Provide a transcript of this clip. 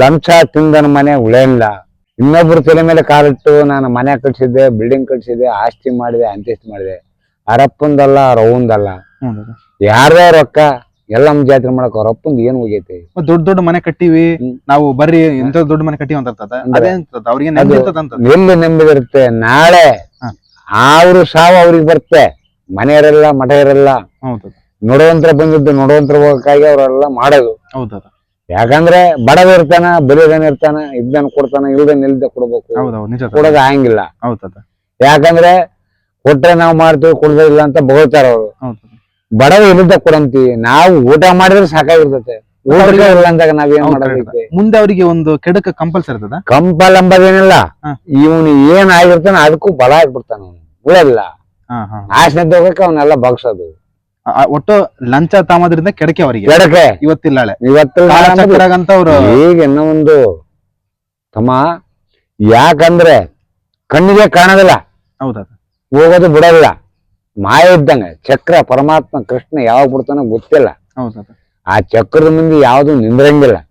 ಲಂಚ ತಿಂದನ ಮನೆ ಉಳಿಯಲ್ಲ ಇನ್ನೊಬ್ರು ತಲೆ ಮೇಲೆ ಕಾಲಿಟ್ಟು ನಾನು ಮನೆ ಕಟ್ಸಿದ್ದೆ ಬಿಲ್ಡಿಂಗ್ ಕಟ್ಸಿದ್ದೆ ಆಸ್ತಿ ಮಾಡಿದೆ ಅಂತ್ಯಸ್ತಿ ಮಾಡಿದೆ. ಅರಪ್ಪಂದಲ್ಲ ರವಂದಲ್ಲ ಯಾರ್ದೇ ರೊಕ್ಕ ಎಲ್ಲಮ್ಮ ಜಾತ್ರೆ ಮಾಡಕ್ ಅವ್ರ ಅಪ್ಪಂದ್ ಏನ್ ಹೋಗೈತಿ? ದೊಡ್ಡ ದೊಡ್ಡ ಮನೆ ಕಟ್ಟಿವಿ. ನಾವು ಬರ್ರಿ ಇಂಥ ದೊಡ್ಡ ಮನೆ ಕಟ್ಟಿವಿ ಅಂತ ಅವ್ರಿಗೆ ನೆಮ್ಮದಿ ಎಲ್ಲಿ ನೆಮ್ಮದಿರುತ್ತೆ. ನಾಳೆ ಅವ್ರು ಸಾವು ಅವ್ರಿಗೆ ಬರುತ್ತೆ. ಮನೆ ಇರಲ್ಲ ಮಠ ಇರಲ್ಲ ಹೌದು ನೋಡುವಂತರ ಬಂದಿದ್ದು ನೋಡುವಂತರ ಹೋಗಕ್ಕಾಗಿ ಅವರೆಲ್ಲ ಮಾಡೋದು. ಹೌದದ. ಯಾಕಂದ್ರೆ ಬಡವ ಇರ್ತಾನ ಬಲಿದನ ಇರ್ತಾನ ಇದ್ದಾನ ಕೊಡ್ತಾನ ಇಲ್ದನ್ ಇಲ್ದೆ ಕೊಡ್ಬೇಕು. ಹೌದೌದು ನಿಜ ಕೊಡೋದು ಆಗಂಗಿಲ್ಲ ಹೌದದ ಯಾಕಂದ್ರೆ ಕೊಟ್ರೆ ನಾವ್ ಮಾಡ್ತೀವಿ ಕೊಡದೇ ಇಲ್ಲ ಅಂತ ಬಗೋತಾರ ಅವ್ರು. ಹೌದು ಬಡವ ಇರುದ ಕೊಡಂತೀವಿ. ನಾವು ಊಟ ಮಾಡಿದ್ರೆ ಸಾಕಾಗಿರ್ತೈತೆ. ಊಟಕ್ಕೆ ಇಲ್ಲ ಅಂದಾಗ ನಾವೇನ್ ಹೌದು, ಮುಂದೆ ಅವರಿಗೆ ಒಂದು ಕೆಡಕ ಕಂಪಲ್ಸರಿ ಇರ್ತದ? ಕಂಪಲ್ ಅಂಬದೇನಿಲ್ಲ. ಹ. ಇವನು ಏನ್ ಆಗಿರ್ತಾನ ಅದಕ್ಕೂ ಬಲ ಆಗ್ಬಿಡ್ತಾನ ಅವನು. ಉಳಿಯಲ್ಲ ಹಾ ಹಾ. ಆಸನೆ ಹೋಗಕ್ಕೆ ಅವನ್ನೆಲ್ಲ ಬಗ್ಸೋದು. ಆ, ಒಟ್ಟು ಲಂಚ ತಾಮದ್ರಿಂದ ಕೆಡಕೆ ಅವರಿಗೆ. ಎಡಕ್ಕೆ ಇವತ್ತಿಲ್ಲ ನಾಳೆ ಇವತ್ತು ಅವ್ರು ಈಗ ಇನ್ನೂ ಒಂದು ತಮ್ಮ ಯಾಕಂದ್ರೆ ಕಣ್ಣಿಗೆ ಕಾಣೋದಿಲ್ಲ. ಹೌದಾ ಹೋಗೋದು ಬಿಡೋದಿಲ್ಲ. ಮಾಯ ಇದ್ದಂಗೆ. ಚಕ್ರ ಪರಮಾತ್ಮ ಕೃಷ್ಣ ಯಾವಾಗ ಬಿಡ್ತಾನೋ ಗೊತ್ತಿಲ್ಲ. ಹೌದಾ. ಆ ಚಕ್ರದ ಮುಂದೆ ಯಾವುದು ನಿಂದ್ರಂಗಿಲ್ಲ.